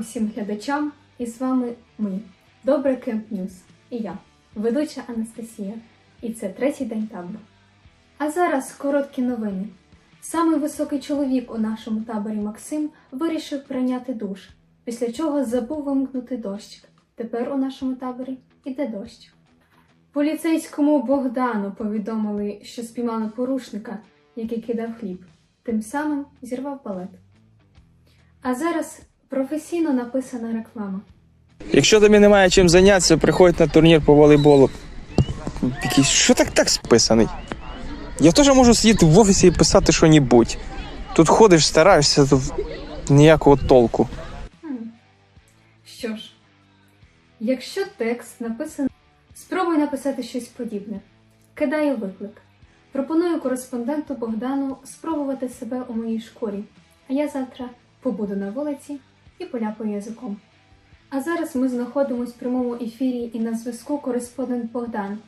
усім глядачам, і з вами ми, Добре Кемп Ньюз, і я, ведуча Анастасія, і це третій день табору. А зараз короткі новини. Самий високий чоловік у нашому таборі Максим вирішив прийняти душ, після чого забув вимкнути дощик. Тепер у нашому таборі іде дощ. Поліцейському Богдану повідомили, що спіймали порушника, який кидав хліб, тим самим зірвав палет. А зараз професійно написана реклама. Якщо тобі немає чим зайнятися, приходь на турнір по волейболу. Якийсь, що так так списаний? Я теж можу сидіти в офісі і писати що-небудь. Тут ходиш, стараєшся, то ніякого толку. Що ж, якщо текст написаний, спробуй написати щось подібне. Кидаю виклик. Пропоную кореспонденту Богдану спробувати себе у моїй шкурі, а я завтра побуду на вулиці і поляпаю язиком. А зараз ми знаходимося в прямому ефірі і на зв'язку кореспондент Богдан.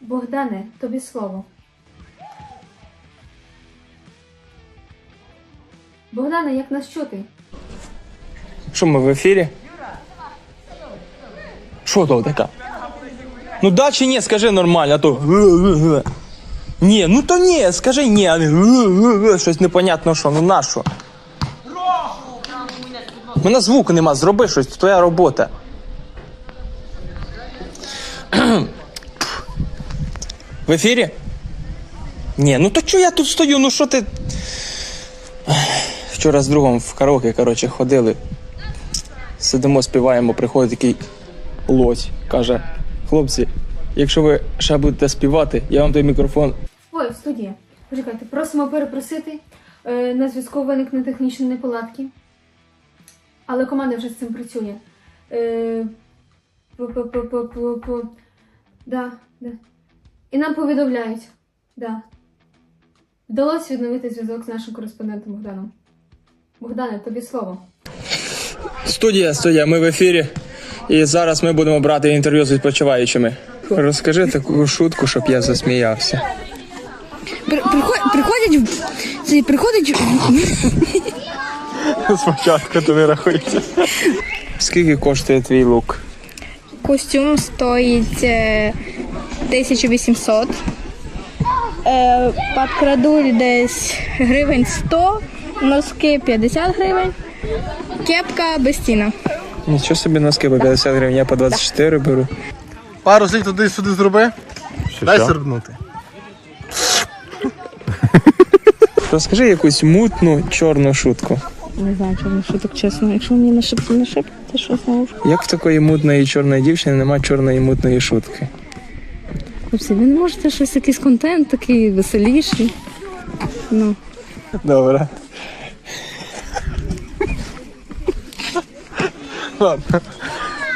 Богдане, тобі слово. Богдане, як нас чути? Що ми в ефірі? Що то таке? Ну да чи ні, скажи нормально, а то. Ні, ну то ні, скажи ні, а не щось непонятно що, ну на що? У мене звуку нема, зроби щось, це твоя робота. В ефірі? Ні, ну то чого я тут стою, ну що ти. Вчора з другом в караоке, коротше, ходили. Сидимо, співаємо, приходить такий лось. Каже: хлопці, якщо ви ще будете співати, я вам той мікрофон. Ой, студія. Почекайте, просимо перепросити. Е, на зв'язку виникне технічні неполадки. Але команда вже з цим працює. Е, Да, да. І нам повідомляють. Да. Вдалося відновити зв'язок з нашим кореспондентом Богданом. Богдане, тобі слово. Студія, студія, ми в ефірі. І зараз ми будемо брати інтерв'ю з відпочиваючими. Розкажи таку шутку, щоб я засміявся. При- приход- приходять приходять Спочатку тобі рахується. Скільки коштує твій лук? костюм стоїть е, 1800. Е, Подкрадуль десь гривень 100, носки 50 гривень, кепка без ціна. Нічого собі носки по 50 гривень, я по 24 беру. Пару слів туди-сюди зроби. Дай сорбнути. Розкажи якусь мутну чорну шутку. Не знаю, чому шуток чесно. Якщо мені не шепти, не шепти, що знову. Як в такої мутної чорної дівчини немає чорної мутної шутки? Хлопці, ви не можете щось якийсь контент такий веселіший. Ну. Добре. Ладно.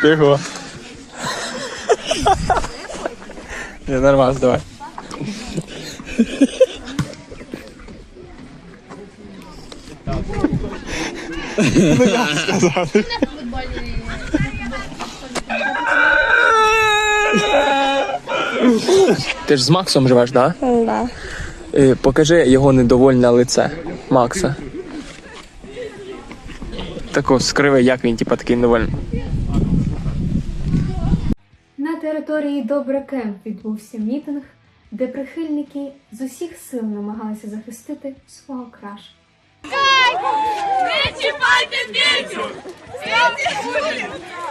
Тихо. Не, нормально, давай. Ну, я сказав. Ти ж з Максом живеш, так? Да? Да. Е, Покажи його недовольне лице Макса. Тако скриви, як він, типа, такий недовольний. На території Добре Кемп відбувся мітинг, де прихильники з усіх сил намагалися захистити свого краша. Не чіпайте Петю! Петя буде!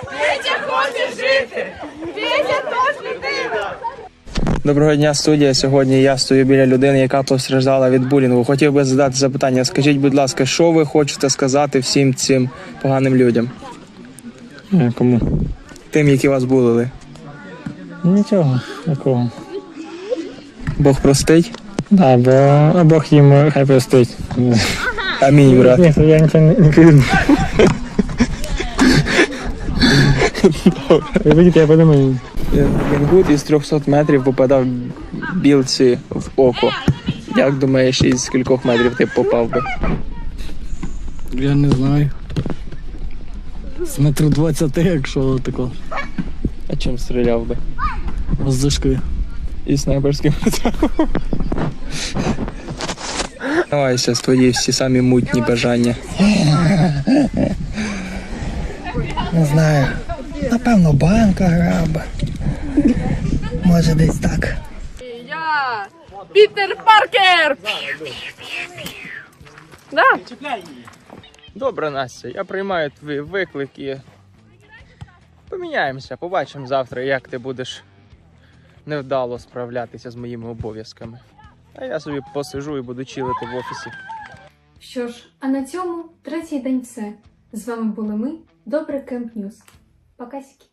Петя хоче жити! Петя теж людина! Доброго дня, студія. Сьогодні я стою біля людини, яка постраждала від булінгу. Хотів би задати запитання. Скажіть, будь ласка, що ви хочете сказати всім цим поганим людям? Кому? Тим, які вас булили? Нічого такого. Бог простить? Да, бо Бог їм хай простить. Амінь, брат. Ні, я нічого не, не кажу. Ви видите, я подумаю. Вінгут із 300 метрів попадав білці в око. Як думаєш, із кількох метрів ти попав би? Я не знаю. З метрів 20, якщо тако. А чим стріляв би? З зашки. І снайперським прицелом. Давай зараз твої всі самі мутні бажання. Не знаю. Напевно, банка граба. Може десь так. Я Пітер Паркер! Да. Добре, Настя, я приймаю твій виклик і поміняємося. Побачимо завтра, як ти будеш невдало справлятися з моїми обов'язками. А я собі посижу і буду чилити в офісі. Що ж, а на цьому третій день все. З вами були ми, Добре Кемп Ньюс. Покасики.